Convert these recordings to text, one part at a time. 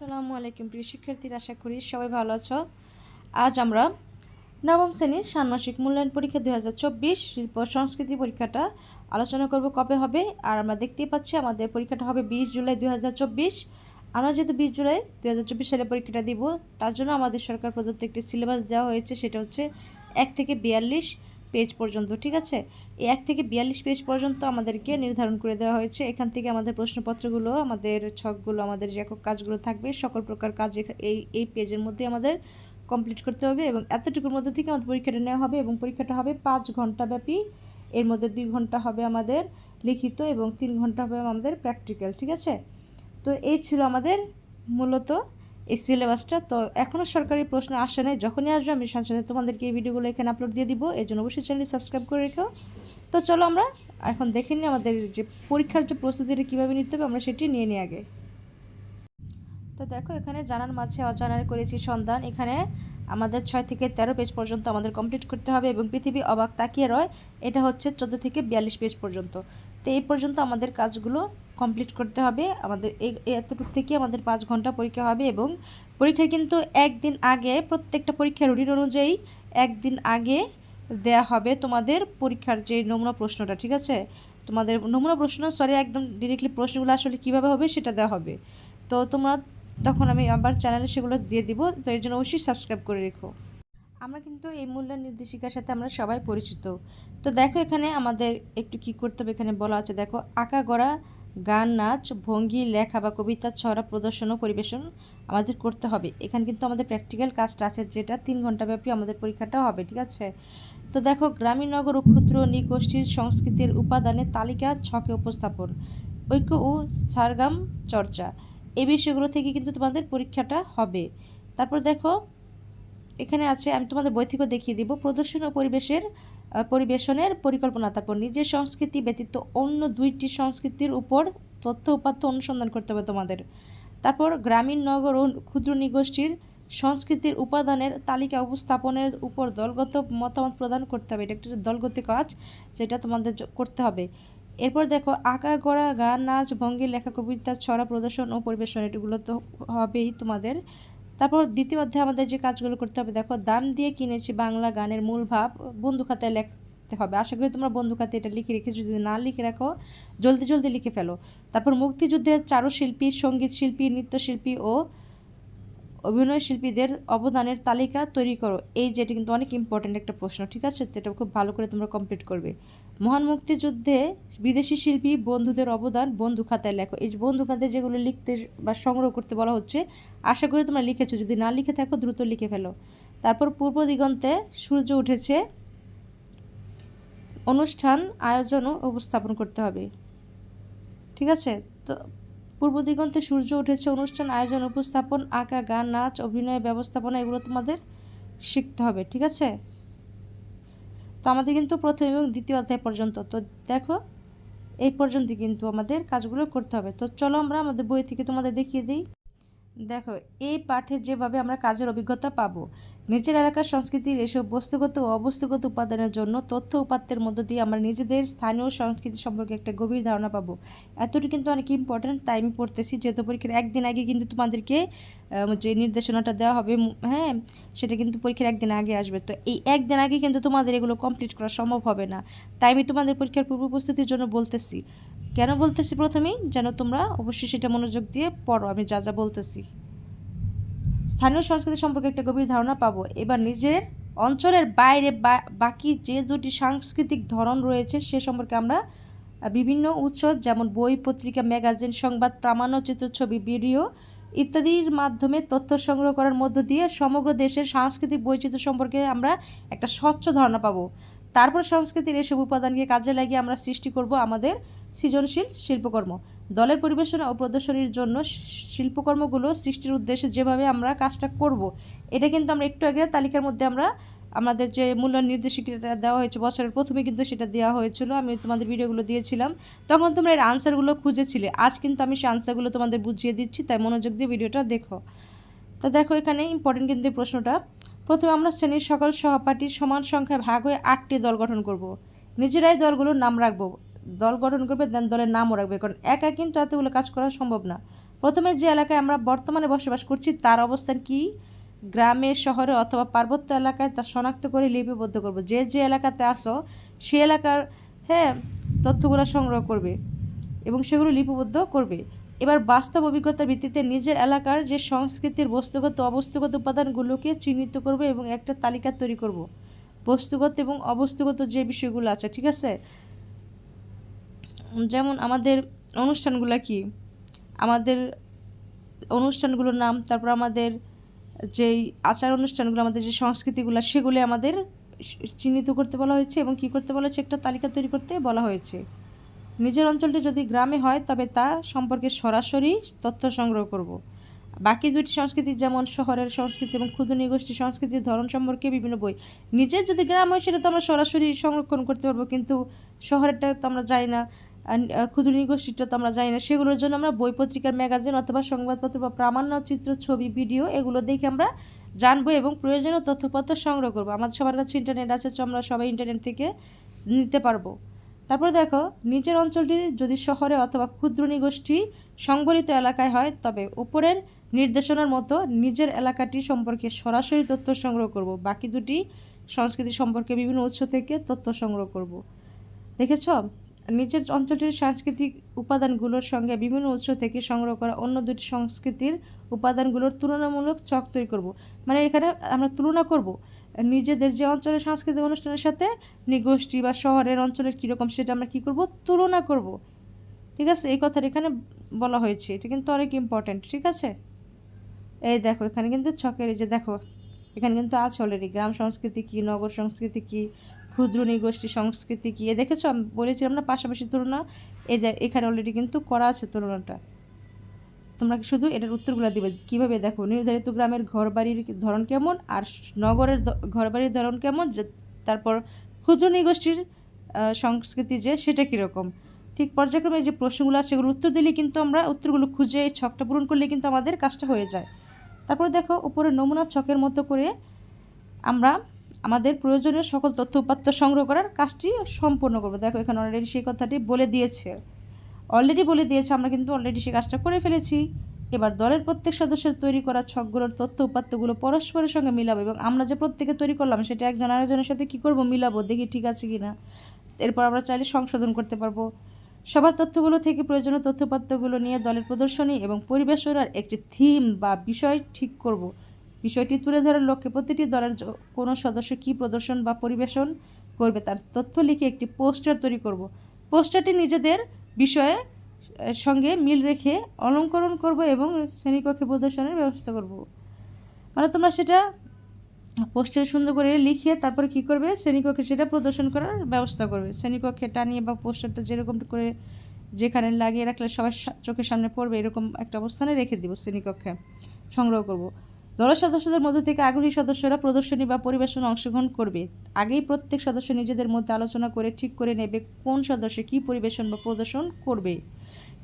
আসসালামু আলাইকুম, প্রিয় শিক্ষার্থীরা, আশা করি সবাই ভালো আছো। আজ আমরা নবম শ্রেণির ষান্মাসিক মূল্যায়ন পরীক্ষা দু হাজার চব্বিশ শিল্প সংস্কৃতি পরীক্ষাটা আলোচনা করব কবে হবে। আর আমরা দেখতেই পাচ্ছি আমাদের পরীক্ষাটা হবে বিশ জুলাই দু হাজার চব্বিশ। আমরা যেহেতু বিশ জুলাই দু হাজার চব্বিশ সালে পরীক্ষাটা দিব, তার জন্য আমাদের সরকার প্রদত্ত একটি সিলেবাস দেওয়া হয়েছে, সেটা হচ্ছে এক থেকে বিয়াল্লিশ। পেজ পর্যন্ত, ঠিক আছে? এক থেকে বিয়াল্লিশ পেজ পর্যন্ত আমাদেরকে নির্ধারণ করে দেওয়া হয়েছে। এখান থেকে আমাদের প্রশ্নপত্রগুলো, আমাদের ছকগুলো, আমাদের যে কাজগুলো থাকবে, সকল প্রকার কাজ এই এই পেজের মধ্যে আমাদের কমপ্লিট করতে হবে এবং এতটুকুর মধ্যে থেকে আমাদের পরীক্ষাটা নেওয়া হবে এবং পরীক্ষাটা হবে পাঁচ ঘণ্টা ব্যাপী। এর মধ্যে দুই ঘণ্টা হবে আমাদের লিখিত এবং তিন ঘণ্টা হবে আমাদের প্র্যাকটিক্যাল ঠিক আছে? তো এই ছিল আমাদের মূলত এই সিলেবাসটা তো এখনও সরকারি প্রশ্ন আসে নাই। যখনই আসবে, আমি সাথে সাথে তোমাদেরকে এই ভিডিওগুলো এখানে আপলোড দিয়ে দিব। এর জন্য অবশ্যই চ্যানেলটি সাবস্ক্রাইব করে রেখো। তো চলো আমরা এখন দেখে নিই আমাদের যে পরীক্ষার যে প্রস্তুতিটা কীভাবে নিতে হবে, আমরা সেটি নিয়ে নিই আগে। তো দেখো, এখানে জানার মাঝে অজানার করেছি সন্ধান। এখানে আমাদের ছয় থেকে তেরো পেজ পর্যন্ত আমাদের কমপ্লিট করতে হবে এবং পৃথিবী অবাক তাকিয়ে রয়, এটা হচ্ছে চোদ্দ থেকে বিয়াল্লিশ পেজ পর্যন্ত। তো এই পর্যন্ত আমাদের কাজগুলো কমপ্লিট করতে হবে। আমাদের এতটুকু থেকে আমাদের পাঁচ ঘণ্টা পরীক্ষা হবে এবং পরীক্ষা কিন্তু একদিন আগে প্রত্যেকটা পরীক্ষার রুটিন অনুযায়ী একদিন আগে দেয়া হবে তোমাদের পরীক্ষার যে নমুনা প্রশ্নটা, ঠিক আছে? তোমাদের নমুনা প্রশ্ন সরি একদম ডিরেক্টলি প্রশ্নগুলো আসলে কীভাবে হবে সেটা দেওয়া হবে। তো তোমরা তখন আমি আবার চ্যানেলে সেগুলো দিয়ে দিব, তো এর জন্য অবশ্যই সাবস্ক্রাইব করে রেখো। আমরা কিন্তু এই মূল্য নির্দেশিকার সাথে আমরা সবাই পরিচিত। তো দেখো এখানে আমাদের একটু কি করতে হবে এখানে বলা আছে। দেখো, আঁকা গড়া গান, নাচ, ভঙ্গি, লেখা বা কবিতা ছড়া, প্রদর্শন ও পরিবেশন আমাদের করতে হবে। এখানে কিন্তু আমাদের প্র্যাকটিক্যাল কাজটা আছে যেটা তিন ঘণ্টা ব্যাপী আমাদের পরীক্ষাটা হবে, ঠিক আছে? তো দেখো গ্রামীণ নগর ও ক্ষুদ্র নিগোষ্ঠীর সংস্কৃতির উপাদানের তালিকা, ছকে উপস্থাপন, ঐক্য ও সারগাম চর্চা। এই বিষয়গুলো থেকে কিন্তু তোমাদের পরীক্ষাটা হবে। তারপর দেখো, এখানে আছে, আমি তোমাদের বই দেখিয়ে দিব, প্রদর্শন ও পরিবেশের পরিবেশনের পরিকল্পনা, তারপর নিজের সংস্কৃতি ব্যতীত অন্য দুইটি সংস্কৃতির উপর তথ্য উপাত্ত অনুসন্ধান করতে হবে তোমাদের। তারপর গ্রামীণ নগর ও ক্ষুদ্র নিগোষ্ঠীর সংস্কৃতির উপাদানের তালিকা উপস্থাপনের উপর দলগত মতামত প্রদান করতে হবে। এটা একটা দলগত কাজ, যেটা তোমাদের করতে হবে। এরপর দেখো, আঁকা গড়া, গান, নাচ ভঙ্গি লেখা, কবিতা, ছড়া প্রদর্শন ও পরিবেশন এগুলো তো হবেই তোমাদের। তারপর দ্বিতীয় অধ্যায়ে আমাদের যে কাজগুলো করতে হবে, দেখো দাম দিয়ে কিনেছি বাংলা গানের মূল ভাব, বন্ধু খাতায় লিখতে হবে। আশা করি তোমরা বন্ধু খাতে এটা লিখে রেখেছো, যদি না লিখে রাখো, জলদি জলদি লিখে ফেলো। তারপর মুক্তিযুদ্ধের চারুশিল্পী সংগীত শিল্পী নৃত্যশিল্পী ও অভিনয় শিল্পীদের অবদানের তালিকা তৈরি করো। এই যেটা কিন্তু অনেক ইম্পর্ট্যান্ট একটা প্রশ্ন, ঠিক আছে? সেটা খুব ভালো করে তোমরা কমপ্লিট করবে। মহান মুক্তিযুদ্ধে বিদেশি শিল্পী বন্ধুদের অবদান বন্ধু খাতায় লেখো। এই বন্ধু খাতায় যেগুলো লিখতে বা সংগ্রহ করতে বলা হচ্ছে, আশা করি তোমরা লিখেছো। যদি না লিখে থাকো, দ্রুত লিখে ফেলো। তারপর পূর্ব দিগন্তে সূর্য উঠেছে। অনুষ্ঠান, আয়োজন ও উপস্থাপন করতে হবে। ঠিক আছে? তো পূর্ব দিগন্তে সূর্য উঠেছে, অনুষ্ঠান, আয়োজন, উপস্থাপন, আঁকা, গান, নাচ, অভিনয়, ব্যবস্থাপনা, এগুলো তোমাদের শিখতে হবে। ঠিক আছে? তো আমাদের কিন্তু প্রথম এবং দ্বিতীয় অধ্যায় পর্যন্ত। তো দেখো, এই পর্যন্ত কিন্তু আমাদের কাজগুলো করতে হবে। তো চলো আমরা আমাদের বই থেকে তোমাদের দেখিয়ে দিই। দেখো, এই পাঠে যেভাবে আমরা কাজের অভিজ্ঞতা পাবো নিজের এলাকার সংস্কৃতির এসব বস্তুগত ও অবস্তুগত উপাদানের জন্য তথ্য উপাত্তের মধ্য দিয়ে আমরা নিজেদের স্থানীয় সংস্কৃতি সম্পর্কে একটা গভীর ধারণা পাবো। এতটুকু কিন্তু অনেক ইম্পর্ট্যান্ট তাই আমি পড়তেছি যেহেতু পরীক্ষার একদিন আগে কিন্তু তোমাদেরকে যে নির্দেশনাটা দেওয়া হবে হ্যাঁ সেটা কিন্তু পরীক্ষার একদিন আগে আসবে। তো এই একদিন আগে কিন্তু তোমাদের এগুলো কমপ্লিট করা সম্ভব হবে না। তাই আমি তোমাদের পরীক্ষার পূর্ব প্রস্তুতির জন্য বলতেছি। কেন বলতেছি প্রথমেই? যেন তোমরা অবশ্যই সেটা মনোযোগ দিয়ে পড়ো, আমি যা যা বলতেছি। স্থানীয় সংস্কৃতি সম্পর্কে একটা গভীর ধারণা পাবো। এবার নিজের অঞ্চলের বাইরে বাকি যে দুটি সাংস্কৃতিক ধরন রয়েছে, সে সম্পর্কে আমরা বিভিন্ন উৎস যেমন বই, পত্রিকা, ম্যাগাজিন, সংবাদ প্রামাণ্য চিত্রছবি ভিডিও ইত্যাদির মাধ্যমে তথ্য সংগ্রহ করার মধ্য দিয়ে সমগ্র দেশের সাংস্কৃতিক বৈচিত্র্য সম্পর্কে আমরা একটা স্বচ্ছ ধারণা পাবো। তারপর সংস্কৃতির এসব উপাদানকে কাজে লাগিয়ে আমরা সৃষ্টি করব আমাদের সৃজনশীল শিল্পকর্ম। দলের পরিবেশনা ও প্রদর্শনীর জন্য শিল্পকর্মগুলো সৃষ্টির উদ্দেশ্যে যেভাবে আমরা কাজটা করব, এটা কিন্তু আমরা একটু আগে তালিকার মধ্যে আমরা, আমাদের যে মূল্যায়ন নির্দেশিকাটা দেওয়া হয়েছে বছরের প্রথমে কিন্তু সেটা দেওয়া হয়েছিল, আমি তোমাদের ভিডিওগুলো দিয়েছিলাম। তখন তোমরা এর আনসারগুলো খুঁজেছিলে, আজ কিন্তু আমি সেই আনসারগুলো তোমাদের বুঝিয়ে দিচ্ছি, তাই মনোযোগ দিয়ে ভিডিওটা দেখো। তো দেখো এখানে ইম্পর্টেন্ট কিন্তু প্রশ্নটা, প্রথমে আমরা শ্রেণির সকল সহপাঠীর সমান সংখ্যায় ভাগ হয়ে আটটি দল গঠন করব, নিজেরাই দলগুলোর নাম রাখব। দল গঠন করবে দেন দলের নামও রাখবে। কারণ একা কিন্তু এতগুলো কাজ করা সম্ভব না। প্রথমে যে এলাকায় আমরা বর্তমানে বসবাস করছি, তার অবস্থান কি? গ্রামে, শহরে অথবা পার্বত্য এলাকায় তা শনাক্ত করে লিপিবদ্ধ করব। যে যে এলাকাতে আসো, সে এলাকার হ্যাঁ তথ্যগুলো সংগ্রহ করবে এবং সেগুলো লিপিবদ্ধ করবে। এবার বাস্তব অভিজ্ঞতার ভিত্তিতে নিজের এলাকার যে সংস্কৃতির বস্তুগত, অবস্তুগত উপাদানগুলোকে চিহ্নিত করবে এবং একটা তালিকা তৈরি করব। বস্তুগত এবং অবস্তুগত যে বিষয়গুলো আছে, ঠিক আছে? যেমন আমাদের অনুষ্ঠানগুলো কি? আমাদের অনুষ্ঠানগুলোর নাম, তারপর আমাদের যেই আচার অনুষ্ঠানগুলো, আমাদের যে সংস্কৃতিগুলো, সেগুলি আমাদের চিহ্নিত করতে বলা হয়েছে এবং কী করতে বলা হয়েছে, একটা তালিকা তৈরি করতে বলা হয়েছে। নিজের অঞ্চলটি যদি গ্রামে হয়, তবে তা সম্পর্কে সরাসরি তথ্য সংগ্রহ করব। বাকি দুটি সংস্কৃতি যেমন শহরের সংস্কৃতি এবং ক্ষুদ্র নিগোষ্ঠী সংস্কৃতির ধরন সম্পর্কে বিভিন্ন বই। নিজের যদি গ্রাম হয়, সেটা তো আমরা সরাসরি সংরক্ষণ করতে পারব, কিন্তু শহরেরটা তো আমরা যাই না। ক্ষুদ্র নিগোষ্ঠীটা তো আমরা জানি না, সেগুলোর জন্য আমরা বই পত্রিকার ম্যাগাজিন অথবা সংবাদপত্র বা প্রামাণ্য চিত্র, ছবি, ভিডিও এগুলো দেখে আমরা জানব এবং প্রয়োজনীয় তথ্যপত্র সংগ্রহ করব। আমাদের সবার কাছে ইন্টারনেট আছে, তো আমরা সবাই ইন্টারনেট থেকে নিতে পারব। তারপরে দেখো নিজের অঞ্চলটি যদি শহরে অথবা ক্ষুদ্র নিগোষ্ঠী সংবলিত এলাকায় হয়, তবে উপরের নির্দেশনার মতো নিজের এলাকাটি সম্পর্কে সরাসরি তথ্য সংগ্রহ করব। বাকি দুটি সংস্কৃতি সম্পর্কে বিভিন্ন উৎস থেকে তথ্য সংগ্রহ করব। দেখেছ? নিজের অঞ্চলটির সাংস্কৃতিক উপাদানগুলোর সঙ্গে বিভিন্ন উৎস থেকে সংগ্রহ করা অন্য দুটি সংস্কৃতির উপাদানগুলোর তুলনামূলক চক তৈরি করব। মানে এখানে আমরা তুলনা করব নিজেদের যে অঞ্চলের সাংস্কৃতিক অনুষ্ঠানের সাথে নিগোষ্ঠী বা শহরের অঞ্চলের কীরকম সেটা আমরা কী করব? তুলনা করব। ঠিক আছে? এই কথাটা এখানে বলা হয়েছে। এটা কিন্তু অনেক ইম্পর্ট্যান্ট ঠিক আছে? এই দেখো, এখানে কিন্তু ছকের এই যে দেখো, এখানে কিন্তু আছে অলরেডি গ্রাম সংস্কৃতি কী, নগর সংস্কৃতি কী ক্ষুদ্র নিগোষ্ঠী সংস্কৃতি কী? এ দেখেছ? আমি বলেছিলাম না, পাশাপাশি তুলনা? এই এখানে অলরেডি কিন্তু করা আছে তুলনাটা। তোমরা শুধু এটার উত্তরগুলো দিবে? কীভাবে দেখো? নির্ধারিত গ্রামের ঘরবাড়ির ধরন কেমন? আর নগরের ঘরবাড়ির ধরন কেমন? তারপর ক্ষুদ্র নিগোষ্ঠীর সংস্কৃতি যে, সেটা কীরকম? ঠিক পর্যায়ক্রমে যে প্রশ্নগুলো আছে সেগুলো উত্তর দিলে কিন্তু আমরা উত্তরগুলো খুঁজে, এই ছকটা পূরণ করলে কিন্তু আমাদের কাজটা হয়ে যায়। তারপর দেখো, উপরে নমুনা ছকের মতো করে আমরা আমাদের প্রয়োজনীয় সকল তথ্য উপাত্ত সংগ্রহ করার কাজটি সম্পূর্ণ করব। দেখো, এখানে অলরেডি সেই কথাটি বলে দিয়েছে। অলরেডি বলে দিয়েছে, আমরা কিন্তু অলরেডি সে কাজটা করে ফেলেছি। এবার দলের প্রত্যেক সদস্যের তৈরি করা ছকগুলোর তথ্য উপাত্তগুলো পরস্পরের সঙ্গে মিলাবো এবং আমরা যে প্রত্যেকে তৈরি করলাম, সেটা একজন আরেকজনের সাথে কী করব, মিলাবো, দেখি ঠিক আছে কি না এরপর আমরা চাইলে সংশোধন করতে পারব। সবার তথ্যগুলো থেকে প্রয়োজনীয় তথ্যপাত্রগুলো নিয়ে দলের প্রদর্শনী এবং পরিবেশনার একটি থিম বা বিষয় ঠিক করব। বিষয়টি তুলে ধরার লক্ষ্যে প্রতিটি দলের কোনো সদস্য কী প্রদর্শন বা পরিবেশন করবে তার তথ্য লিখে একটি পোস্টার তৈরি করব। পোস্টারটি নিজেদের বিষয়ে সঙ্গে মিল রেখে অলঙ্করণ করব এবং শ্রেণীকক্ষে প্রদর্শনের ব্যবস্থা করব। মানে তোমরা সেটা পোস্টারে সুন্দর করে লিখে তারপরে কী করবে? শ্রেণীকক্ষে সেটা প্রদর্শন করার ব্যবস্থা করবে। শ্রেণীকক্ষে টানিয়ে বা পোস্টারটা যেরকম করে যেখানে লাগিয়ে রাখলে সবাই চোখের সামনে পড়বে, এরকম একটা অবস্থানে রেখে দিব শ্রেণীকক্ষে সংগ্রহ করব। দলের সদস্যদের মধ্য থেকে আগ্রহী সদস্যরা প্রদর্শনী বা পরিবেশনে অংশগ্রহণ করবে। আগেই প্রত্যেক সদস্য নিজেদের মধ্যে আলোচনা করে, ঠিক করে নেবে কোন সদস্য কী পরিবেশন বা প্রদর্শন করবে।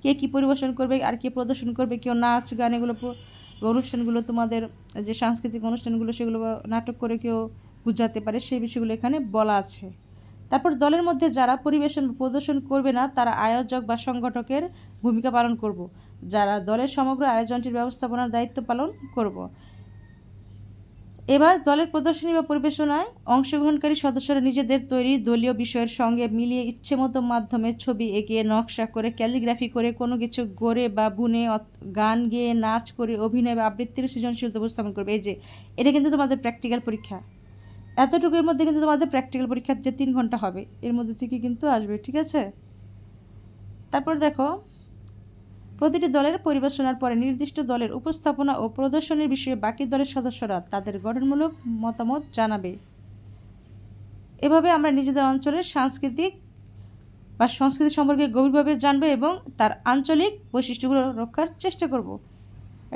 কে কী পরিবেশন করবে, আর কে প্রদর্শন করবে, কেউ নাচ, গান এগুলো অনুষ্ঠানগুলো তোমাদের যে সাংস্কৃতিক অনুষ্ঠানগুলো সেগুলো নাটক করে কেউ বুঝাতে পারে, সেই বিষয়গুলো এখানে বলা আছে। তারপর দলের মধ্যে যারা পরিবেশন প্রদর্শন করবে না, তারা আয়োজক বা সংগঠকের ভূমিকা পালন করব। যারা দলের সমগ্র আয়োজনটির ব্যবস্থাপনার দায়িত্ব পালন করব। এবার দলের প্রদর্শনী বা পরিবেশনায় অংশগ্রহণকারী সদস্যরা নিজেদের তৈরি দলীয় বিষয়ের সঙ্গে মিলিয়ে ইচ্ছেমতো মাধ্যমে ছবি এঁকে, নকশা করে, ক্যালিগ্রাফি করে, কোনো কিছু গড়ে বা বুনে গান গেয়ে, নাচ করে, অভিনয় বা আবৃত্তির সৃজনশীলতা উপস্থাপন করবে। এই যে, এটা কিন্তু তোমাদের প্র্যাকটিক্যাল পরীক্ষা। এতটুকুর মধ্যে কিন্তু তোমাদের প্র্যাকটিক্যাল পরীক্ষা যে তিন ঘণ্টা হবে, এর মধ্যে থেকে কিন্তু আসবে, ঠিক আছে? তারপর দেখো প্রতিটি দলের পরিবেশনার পরে নির্দিষ্ট দলের উপস্থাপনা ও প্রদর্শনের বিষয়ে বাকি দলের সদস্যরা তাদের গঠনমূলক মতামত জানাবে। এভাবে আমরা নিজেদের অঞ্চলের সাংস্কৃতিক বা সংস্কৃতি সম্পর্কে গভীরভাবে জানব এবং তার আঞ্চলিক বৈশিষ্ট্যগুলো রক্ষার চেষ্টা করব।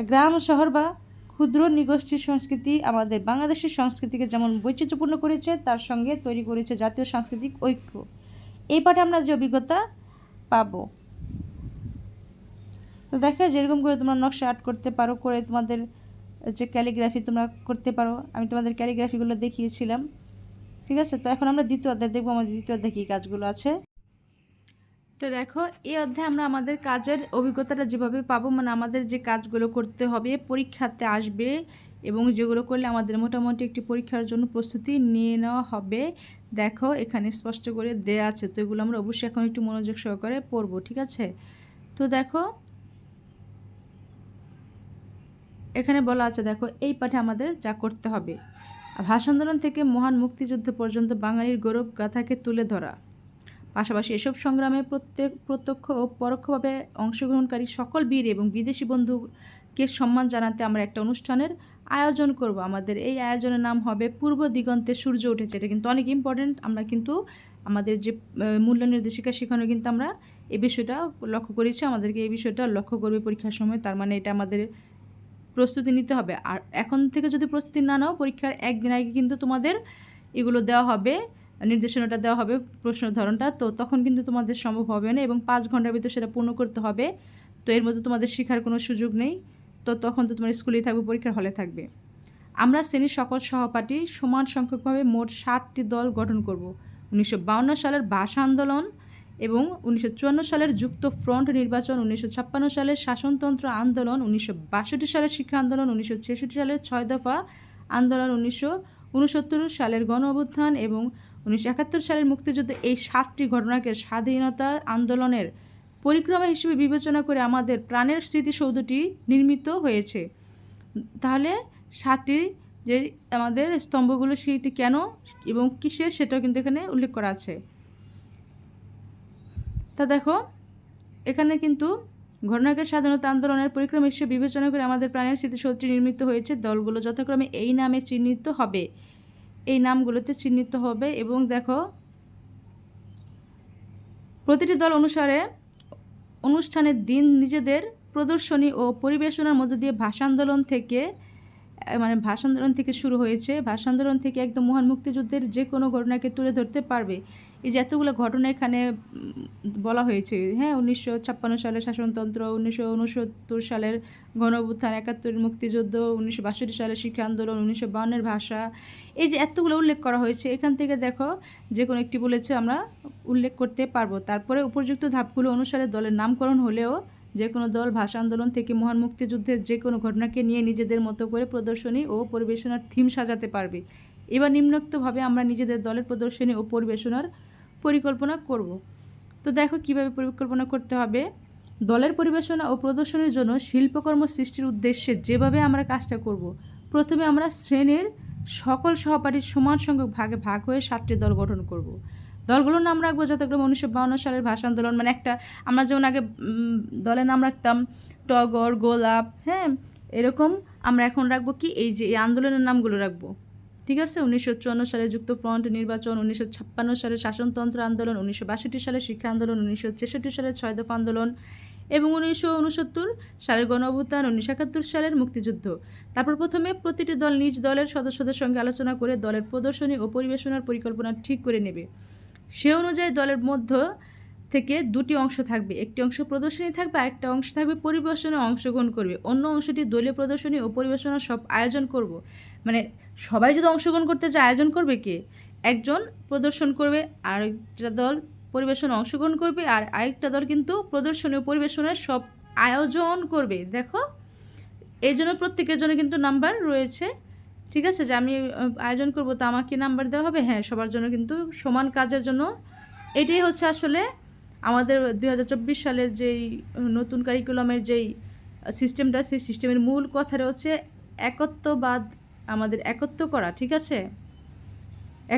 গ্রাম, শহর বা ক্ষুদ্র নিগোষ্ঠীর সংস্কৃতি আমাদের বাংলাদেশের সংস্কৃতিকে যেমন বৈচিত্র্যপূর্ণ করেছে, তার সঙ্গে তৈরি করেছে জাতীয় সাংস্কৃতিক ঐক্য। এই পাঠে আমরা যে অভিজ্ঞতা পাবো তো দেখো যেরকম করে তোমরা নকশা আর্ট করতে পারো, করে তোমাদের যে ক্যালিগ্রাফি তোমরা করতে পারো, আমি তোমাদের ক্যালিগ্রাফিগুলো দেখিয়েছিলাম। ঠিক আছে? তো এখন আমরা দ্বিতীয় অধ্যায় দেখব, আমাদের দ্বিতীয় অধ্যায় কী কাজগুলো আছে। তো দেখো, এই অধ্যায়ে আমরা আমাদের কাজের অভিজ্ঞতাটা যেভাবে পাবো মানে আমাদের যে কাজগুলো করতে হবে, পরীক্ষাতে আসবে এবং যেগুলো করলে আমাদের মোটামুটি একটি পরীক্ষার জন্য প্রস্তুতি নিয়ে নেওয়া হবে। দেখো, এখানে স্পষ্ট করে দেয়া আছে, তো এগুলো আমরা অবশ্যই এখন একটু মনোযোগ সহকারে পড়ব, ঠিক আছে? তো দেখো এখানে বলা আছে, দেখো, এই পাঠে আমাদের যা করতে হবে। ভাষা আন্দোলন থেকে মহান মুক্তিযুদ্ধ পর্যন্ত বাঙালির গৌরব গাথাকে তুলে ধরা। পাশাপাশি এসব সংগ্রামে প্রত্যেক, প্রত্যক্ষ ও পরোক্ষভাবে অংশগ্রহণকারী সকল বীর এবং বিদেশি বন্ধুকে সম্মান জানাতে আমরা একটা অনুষ্ঠানের আয়োজন করব। আমাদের এই আয়োজনের নাম হবে পূর্ব দিগন্তে সূর্য উঠেছে। এটা কিন্তু অনেক ইম্পর্টেন্ট আমরা কিন্তু আমাদের যে মূল্য নির্দেশিকা সেখানে কিন্তু আমরা এই বিষয়টা লক্ষ্য করেছি। আমাদেরকে এই বিষয়টা লক্ষ্য করবে পরীক্ষার সময়। তার মানে এটা আমাদের প্রস্তুতি নিতে হবে। আর এখন থেকে যদি প্রস্তুতি না নাও, পরীক্ষার একদিন আগে কিন্তু তোমাদের এগুলো দেওয়া হবে, নির্দেশনাটা দেওয়া হবে, প্রশ্ন ধরনটা। তো তখন কিন্তু তোমাদের সম্ভব হবে না এবং পাঁচ ঘণ্টার ভিতরে সেটা পূর্ণ করতে হবে। তো এর মধ্যে তোমাদের শেখার কোনো সুযোগ নেই। তো তখন তো তোমার স্কুলেই থাকবে, পরীক্ষার হলে থাকবে। আমরা শ্রেণির সকল সহপাঠী সমান সংখ্যকভাবে মোট সাতটি দল গঠন করব। উনিশশো সালের ভাষা আন্দোলন এবং উনিশশো চুয়ান্ন সালের যুক্ত ফ্রন্ট নির্বাচন, উনিশশো ছাপ্পান্ন সালের শাসনতন্ত্র আন্দোলন, উনিশশো বাষট্টি সালের শিক্ষা আন্দোলন, উনিশশো ছেষট্টি সালের ছয় দফা আন্দোলন, উনিশশো উনসত্তর সালের গণ এবং উনিশশো একাত্তর সালের মুক্তিযুদ্ধ এই সাতটি ঘটনাকে স্বাধীনতা আন্দোলনের পরিক্রমা হিসেবে বিবেচনা করে আমাদের প্রাণের স্মৃতিসৌধটি নির্মিত হয়েছে। তাহলে সাতটি যে আমাদের স্তম্ভগুলো, সেটি কেন এবং কিসের সেটাও কিন্তু এখানে উল্লেখ করা আছে। তা দেখো, এখানে কিন্তু ঘটনাকে স্বাধীনতা আন্দোলনের পরিক্রমা হিসেবে বিবেচনা করে আমাদের প্রাণের স্মৃতিসৌধটি নির্মিত হয়েছে। দলগুলো যথাক্রমে এই নামে চিহ্নিত হবে। এই নামগুলোতে চিহ্নিত হবে এবং দেখো, প্রতিটি দল অনুসারে অনুষ্ঠানের দিন নিজেদের প্রদর্শনী ও পরিবেশনার মধ্য দিয়ে ভাষা আন্দোলন থেকে মানে ভাষা আন্দোলন থেকে শুরু হয়েছে। ভাষা আন্দোলন থেকে একদম মহান মুক্তিযুদ্ধের যে কোনো ঘটনাকে তুলে ধরতে পারবে। এই যে এতগুলো ঘটনা এখানে বলা হয়েছে। হ্যাঁ উনিশশো ছাপ্পান্ন সালের শাসনতন্ত্র, উনিশশো উনসত্তর সালের গণ অভ্যুত্থান একাত্তরের মুক্তিযুদ্ধ, উনিশশো বাষট্টি সালের শিক্ষা আন্দোলন, উনিশশো বাউন্নের ভাষা। এই যে এতগুলো উল্লেখ করা হয়েছে, এখান থেকে দেখো যে কোনো একটি বলেছে আমরা উল্লেখ করতে পারব। তারপরে উপযুক্ত ধাপগুলো অনুসারে দলের নামকরণ হলেও যে কোনো দল, ভাষা আন্দোলন থেকে মহান মুক্তিযুদ্ধের যে কোনো ঘটনাকে নিয়ে নিজেদের মতো করে প্রদর্শনী ও পরিবেশনার থিম সাজাতে পারবে। এবার নিম্নোক্তভাবে আমরা নিজেদের দলের প্রদর্শনী ও পরিবেশনার পরিকল্পনা করব। তো দেখো কীভাবে পরিকল্পনা করতে হবে। দলের পরিবেশনা ও প্রদর্শনীর জন্য শিল্পকর্ম সৃষ্টির উদ্দেশ্যে যেভাবে আমরা কাজটা করব, প্রথমে আমরা শ্রেণির সকল সহপাঠীর সমান সংখ্যক ভাগে ভাগ হয়ে সাতটি দল গঠন করব। দলগুলোর নাম রাখব, যথাক্রমে উনিশশো বাউন্ন সালের ভাষা আন্দোলন। মানে একটা, আমরা যেমন আগে দলের নাম রাখতাম, টগর, গোলাপ হ্যাঁ এরকম আমরা এখন রাখব কি, এই যে, এই আন্দোলনের নামগুলো রাখব। ঠিক আছে? উনিশশো চুয়ান্ন সালে যুক্ত ফ্রন্ট নির্বাচন, উনিশশো ছাপ্পান্ন সালে শাসনতন্ত্র আন্দোলন, উনিশশো বাষট্টি সালে শিক্ষা আন্দোলন, উনিশশো ছেষট্টি সালে ছয় দফা আন্দোলন এবং উনিশশো উনসত্তর সালের গণ অভ্যুত্থান, উনিশশো একাত্তর সালের মুক্তিযুদ্ধ। তারপর প্রথমে প্রতিটি দল নিজ দলের সদস্যদের সঙ্গে আলোচনা করে দলের প্রদর্শনী ও পরিবেশনার পরিকল্পনা ঠিক করে নেবে। সে অনুযায়ী দলের মধ্য থেকে দুটি অংশ থাকবে। একটি অংশ প্রদর্শনী থাকবে আর একটা অংশ থাকবে পরিবেশনে অংশগ্রহণ করবে। অন্য অংশটি দলীয় প্রদর্শনী ও পরিবেশনা সব আয়োজন করব। মানে সবাই যদি অংশগ্রহণ করতে চায়, আয়োজন করবে কে? একজন প্রদর্শন করবে আর একটা দল পরিবেশনে অংশগ্রহণ করবে, আর আরেকটা দল কিন্তু প্রদর্শনী ও পরিবেশনের সব আয়োজন করবে। দেখো এই জন্য প্রত্যেকের জন্য কিন্তু নাম্বার রয়েছে। ঠিক আছে? যে আমি আয়োজন করব তো আমাকে নাম্বার দেওয়া হবে? হ্যাঁ সবার জন্য কিন্তু সমান কাজের জন্য। এটাই হচ্ছে আসলে আমাদের দু হাজার চব্বিশ সালের যেই নতুন কারিকুলামের যেই সিস্টেমটা সেই সিস্টেমের মূল কথাটা হচ্ছে একত্ববাদ, আমাদের একত্ব করা, ঠিক আছে?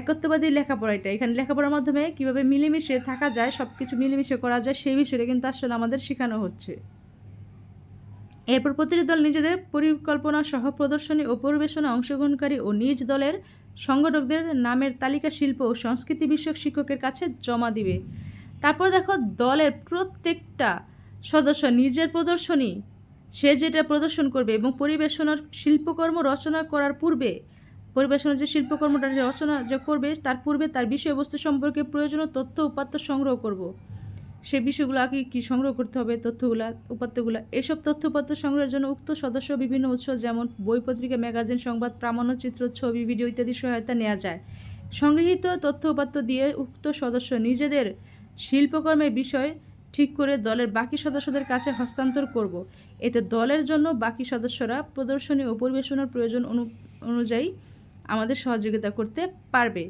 একত্ববাদী লেখাপড়া এটা। এখানে লেখাপড়ার মাধ্যমে কীভাবে মিলেমিশে থাকা যায় সব কিছু মিলেমিশে করা যায়, সেই বিষয়টা কিন্তু আসলে আমাদের শেখানো হচ্ছে। এরপর প্রতিটি দল নিজেদের পরিকল্পনা সহ প্রদর্শনী ও পরিবেশনা অংশগ্রহণকারী ও নিজ দলের সংগঠকদের নামের তালিকা শিল্প ও সংস্কৃতি বিষয়ক শিক্ষকের কাছে জমা দিবে। তারপর দেখো, দলের প্রত্যেকটা সদস্য নিজের প্রদর্শনী, সে যেটা প্রদর্শন করবে এবং পরিবেশনার শিল্পকর্ম রচনা করার পূর্বে, পরিবেশনার যে শিল্পকর্মটা রচনা যে করবে, তার পূর্বে তার বিষয়বস্তু সম্পর্কে প্রয়োজনীয় তথ্য উপাত্ত সংগ্রহ করব। সে বিষয়গুলো আগে কী সংগ্রহ করতে হবে, তথ্যগুলা, উপাত্তগুলো, এসব তথ্য উপাত্ত সংগ্রহের জন্য উক্ত সদস্য বিভিন্ন উৎস যেমন বই পত্রিকা, ম্যাগাজিন, সংবাদ প্রামাণ্যচিত্র ছবি, ভিডিও ইত্যাদি সহায়তা নেওয়া যায়। সংগৃহীত তথ্য উপাত্ত দিয়ে উক্ত সদস্য নিজেদের শিল্পকর্মের বিষয় ঠিক করে দলের বাকি সদস্যদের কাছে হস্তান্তর করব। এতে দলের জন্য বাকি সদস্যরা প্রদর্শনী ও পরিবেশনার প্রয়োজন অনু, অনুযায়ী আমাদের সহযোগিতা করতে পারবে।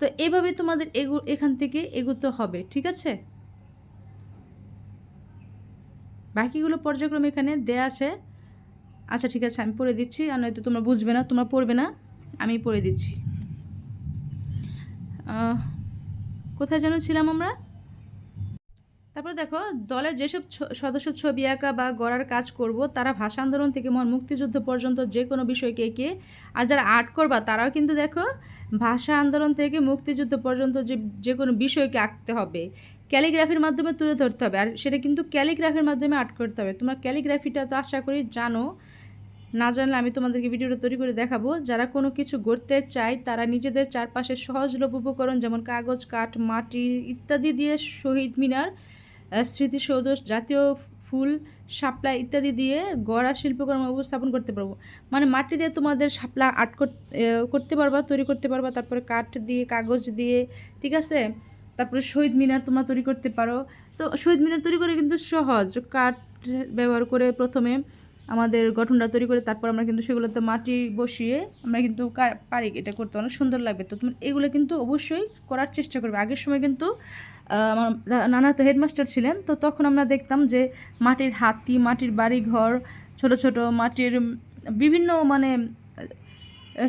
তো এভাবে তোমাদের এগো, এখান থেকে এগোতে হবে, ঠিক আছে? বাকিগুলো পর্যায়ক্রমে এখানে দেয়া আছে। আচ্ছা ঠিক আছে, আমি পড়ে দিচ্ছি। আর নয়তো তোমরা বুঝবে না, তোমরা পড়বে না, আমি পড়ে দিচ্ছি। কোথায় যেন ছিলাম আমরা? তারপর দেখো, দলের যেসব সদস্য ছবি আঁকা বা গড়ার কাজ করব, তারা ভাষা আন্দোলন থেকে মহান মুক্তিযুদ্ধ পর্যন্ত যে কোনো বিষয়কে এঁকে, আর যারা আর্ট করবা তারাও কিন্তু দেখো, ভাষা আন্দোলন থেকে মুক্তিযুদ্ধ পর্যন্ত যে যে কোনো বিষয়কে আঁকতে হবে। ক্যালিগ্রাফির মাধ্যমে তুলে ধরতে হবে। আর সেটা কিন্তু ক্যালিগ্রাফির মাধ্যমে আর্ট করতে হবে। তোমরা ক্যালিগ্রাফিটা তো আশা করি জানো। না জানলে আমি তোমাদেরকে ভিডিওটা তৈরি করে দেখাবো। যারা কোনো কিছু গড়তে চায়, তারা নিজেদের চারপাশে সহজলভ্য উপকরণ যেমন কাগজ, কাঠ, মাটি ইত্যাদি দিয়ে শহীদ মিনার স্মৃতিসৌধ, জাতীয় ফুল, শাপলা ইত্যাদি দিয়ে গড়া শিল্পকর্ম উপস্থাপন করতে পারব। মানে মাটি দিয়ে তোমাদের শাপলা আর্ট করতে পারবা, তৈরি করতে পারবা। তারপরে কাঠ দিয়ে, কাগজ দিয়ে, ঠিক আছে? তারপরে শহীদ মিনার তোমরা তৈরি করতে পারো। তো শহীদ মিনার তৈরি করে কিন্তু সহজ। কাঠ ব্যবহার করে প্রথমে আমাদের গঠনটা তৈরি করে তারপর আমরা কিন্তু সেগুলোতে মাটি বসিয়ে আমরা কিন্তু পারি। এটা করতে অনেক সুন্দর লাগবে। তো তুমি এগুলো কিন্তু অবশ্যই করার চেষ্টা করবে। আগের সময় কিন্তু আমার নানা তো হেডমাস্টার ছিলেন। তো তখন আমরা দেখতাম যে মাটির হাতি, মাটির বাড়ি ঘর ছোট ছোট মাটির বিভিন্ন মানে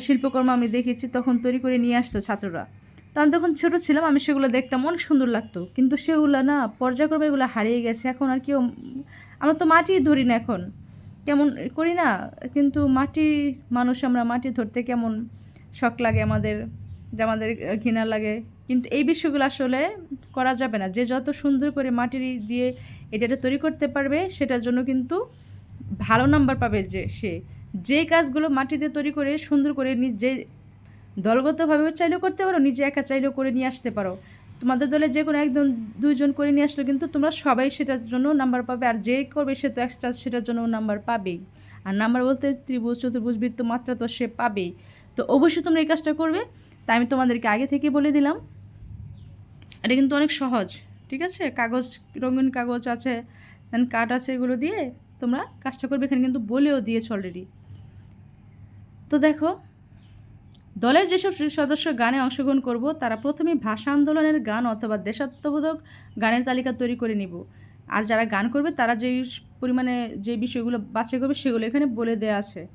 শিল্পকর্ম আমি দেখেছি তখন তৈরি করে নিয়ে আসতো ছাত্ররা। তো আমি তখন ছোটো ছিলাম, আমি সেগুলো দেখতাম, অনেক সুন্দর লাগতো। কিন্তু সেগুলো না, পর্যায়ক্রমে এগুলো হারিয়ে গেছে। এখন আর কেউ, আমরা তো মাটি ধরি না এখন। কেমন করি না, কিন্তু মাটি, মানুষ আমরা মাটি ধরতে কেমন শখ লাগে আমাদের, যে আমাদের ঘৃণা লাগে। কিন্তু এই বিষয়গুলো আসলে করা যাবে না। যে যত সুন্দর করে মাটি দিয়ে এটা এটা তৈরি করতে পারবে, সেটার জন্য কিন্তু ভালো নাম্বার পাবে যে সে। যে কাজগুলো মাটি দিয়ে তৈরি করে সুন্দর করে নিজে দলগতভাবেও চাইলেও করতে পারো, নিজে একা চাইলেও করে নিয়ে আসতে পারো। তোমাদের দলে যে কোনো একজন, দুইজন করে নিয়ে আসলে কিন্তু তোমরা সবাই সেটার জন্য নাম্বার পাবে আর যে করবে সে তো এক্সট্রা সেটার জন্য নাম্বার পাবেই। আর নাম্বার বলতে ত্রিভুজ, চতুর্ভুজ, বৃত্ত মাত্রা তো সে পাবেই। তো অবশ্যই তোমরা এই কাজটা করবে। তাই আমি তোমাদেরকে আগে থেকে বলে দিলাম। এটা কিন্তু অনেক সহজ, ঠিক আছে? কাগজ, রঙিন কাগজ আছে দেন কাঠ আছে এগুলো দিয়ে তোমরা কাজটা করবে। এখানে কিন্তু বলেও দিয়েছ অলরেডি তো দেখো দলের যেসব সদস্য গানে অংশগ্রহণ করব, তারা প্রথমে ভাষা আন্দোলনের গান অথবা দেশাত্মবোধক গানের তালিকা তৈরি করে নিব। আর যারা গান করবে, তারা যেই পরিমাণে যে বিষয়গুলো বাছাই করবে, সেগুলো এখানে বলে দেওয়া আছে।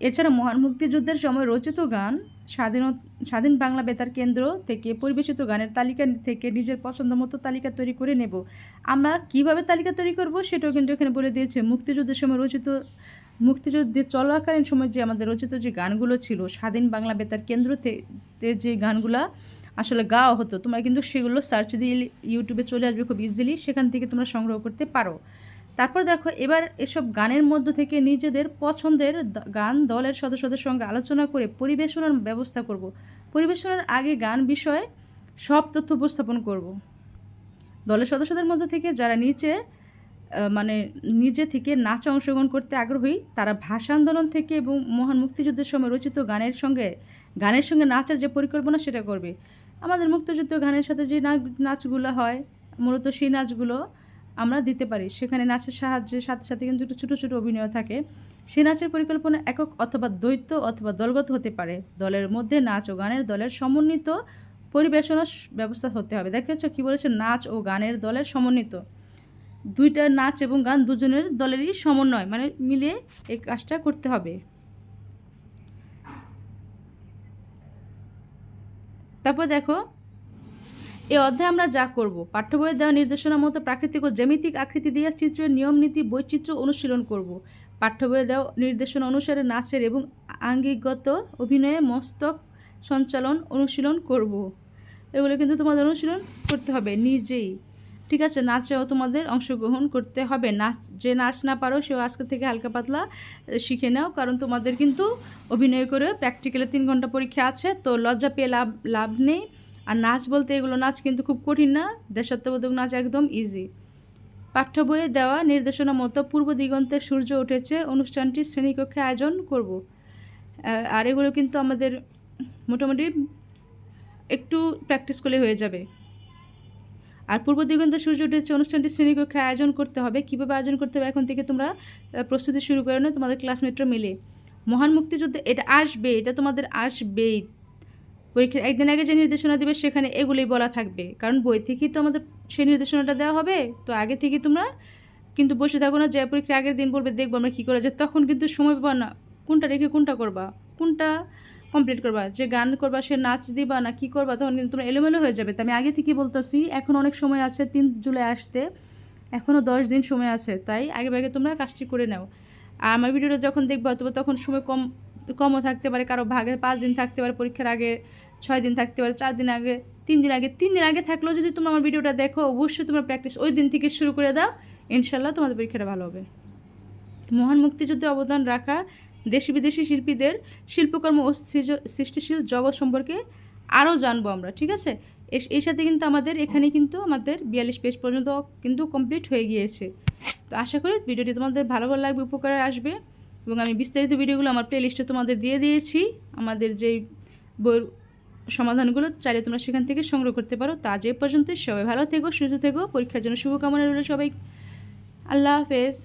এছাড়া মহান মুক্তিযুদ্ধের সময় রচিত গান স্বাধীন স্বাধীন বাংলা বেতার কেন্দ্র থেকে পরিবেশিত গানের তালিকা থেকে নিজের পছন্দ মতো তালিকা তৈরি করে নেব। আমরা কীভাবে তালিকা তৈরি করব সেটাও কিন্তু এখানে বলে দিয়েছে মুক্তিযুদ্ধের সময় রচিত, মুক্তিযুদ্ধে চলাকালীন সময় যে আমাদের রচিত যে গানগুলো ছিল, স্বাধীন বাংলা বেতার কেন্দ্র থে- যে গানগুলা আসলে গাওয়া হতো, তোমরা কিন্তু সেগুলো সার্চ দিয়ে ইউটিউবে চলে আসবে খুব ইজিলি সেখান থেকে তোমরা সংগ্রহ করতে পারো। তারপর দেখো, এবার এসব গানের মধ্য থেকে নিজেদের পছন্দের গান দলের সদস্যদের সঙ্গে আলোচনা করে পরিবেশনার ব্যবস্থা করব। পরিবেশনার আগে গান বিষয়ে সব তথ্য উপস্থাপন করব। দলের সদস্যদের মধ্য থেকে যারা নিচে মানে নিজে থেকে নাচে অংশগ্রহণ করতে আগ্রহী, তারা ভাষা আন্দোলন থেকে এবং মহান মুক্তিযুদ্ধের সময় রচিত গানের সঙ্গে গানের সঙ্গে নাচের যে পরিকল্পনা সেটা করবে। আমাদের মুক্তিযুদ্ধ গানের সাথে যে নাচ- নাচগুলো হয়, মূলত সেই নাচগুলো আমরা দিতে পারি। সেখানে নাচের সাহায্যে সাথে সাথে কিন্তু একটু ছোটো ছোটো অভিনয় থাকে। সে নাচের পরিকল্পনা একক অথবা দ্বৈত অথবা দলগত হতে পারে। দলের মধ্যে নাচ ও গানের দলের সমন্বিত পরিবেশনার ব্যবস্থা হতে হবে। দেখেছ কি বলেছে? নাচ ও গানের দলের সমন্বিত। দুইটা নাচ এবং গান দুজনের দলেরই সমন্বয় মানে মিলে এই কাজটা করতে হবে। তারপর দেখো এই অধ্যায়ে আমরা যা করব, পাঠ্য বইয়ে দেওয়া নির্দেশনা মতো প্রাকৃতিক ও জ্যামিতিক আকৃতি দিয়ে চিত্রের নিয়ম নীতি বৈচিত্র্য অনুশীলন করব। পাঠ্য বইয়ে দেওয়া নির্দেশনা অনুসারে নাচের এবং আঙ্গিকগত অভিনয়ে মস্তক সঞ্চালন অনুশীলন করব। এগুলো কিন্তু তোমাদের অনুশীলন করতে হবে নিজেই। ঠিক আছে, নাচেও তোমাদের অংশগ্রহণ করতে হবে। নাচ, যে নাচ না পারো সেও আজকে থেকে হালকা পাতলা শিখে নাও, কারণ তোমাদের কিন্তু অভিনয় করে প্র্যাকটিক্যালে তিন ঘণ্টা পরীক্ষা আছে, তো লজ্জা পেয়ে লাভ লাভ নেই। আর নাচ বলতে এগুলো নাচ কিন্তু খুব কঠিন না, দেশাত্মবোধক নাচ একদম ইজি পাঠ্য বইয়ে দেওয়া নির্দেশনা মতো পূর্ব দিগন্তে সূর্য উঠেছে, অনুষ্ঠানটি শ্রেণীকক্ষে আয়োজন করব। আর এগুলো কিন্তু আমাদের মোটামুটি একটু প্র্যাকটিস করলে হয়ে যাবে। আর পূর্ব দিগন্ত সূর্য উঠেছে, অনুষ্ঠানটি শ্রেণীকক্ষে আয়োজন করতে হবে। কীভাবে আয়োজন করতে হবে এখন থেকে তোমরা প্রস্তুতি শুরু করে নাও, তোমাদের ক্লাসমেটরা মিলে। মহান মুক্তিযুদ্ধে এটা আসবে, এটা তোমাদের আসবেই। পরীক্ষার একদিন আগে যে নির্দেশনা দেবে, সেখানে এগুলোই বলা থাকবে। কারণ বই থেকেই তো আমাদের সেই নির্দেশনাটা দেওয়া হবে। তো আগে থেকে তোমরা কিন্তু বসে থাকো না যে পরীক্ষার আগের দিন বলবে, দেখব আমরা কী করা যায়। তখন কিন্তু সময় পাবা না। কোনটা রেখে কোনটা করবা? কোনটা কমপ্লিট করবা? যে গান করবা, সে নাচ দিবা না কী করবা, তখন কিন্তু তোমরা এলোমেলো হয়ে যাবে। তো আমি আগে থেকেই বলতেছি, এখন অনেক সময় আছে, তিন জুলাই আসতে। এখনও দশ দিন সময় আছে, তাই আগে আগে তোমরা কাজটি করে নাও। আর আমার ভিডিওটা যখন দেখব, অথবা তখন সময় কম কমও থাকতে পারে, কারও ভাগে পাঁচ দিন থাকতে পারে, পরীক্ষার আগে ছয় দিন থাকতে পারে, চার দিন আগে, তিন দিন আগে, তিন দিন আগে থাকলেও যদি তোমরা আমার ভিডিওটা দেখো, অবশ্যই তোমরা প্র্যাকটিস ওই দিন থেকে শুরু করে দাও, ইনশাল্লাহ তোমাদের পরীক্ষাটা ভালো হবে। মহান মুক্তিযুদ্ধে অবদান রাখা দেশি বিদেশি শিল্পীদের শিল্পকর্ম ও সৃষ্টিশীল জগৎ সম্পর্কে আরও জানব আমরা, ঠিক আছে? এর সাথে কিন্তু আমাদের এখানে কিন্তু আমাদের বিয়াল্লিশ পেজ পর্যন্ত কিন্তু কমপ্লিট হয়ে গিয়েছে। তো আশা করি ভিডিওটি তোমাদের ভালো ভালো লাগবে, উপকারে আসবে। এবং আমি বিস্তারিত ভিডিওগুলো আমার প্লেলিস্টে তোমাদের দিয়ে দিয়েছি। আমাদের যেই বইয়ের সমাধানগুলো চাইলে তোমরা সেখান থেকে সংগ্রহ করতে পারো। তা যে পর্যন্ত সবাই ভালো থেকো, সুস্থ থেকো। পরীক্ষার জন্য শুভকামনা রইল সবাই আল্লাহ হাফেজ।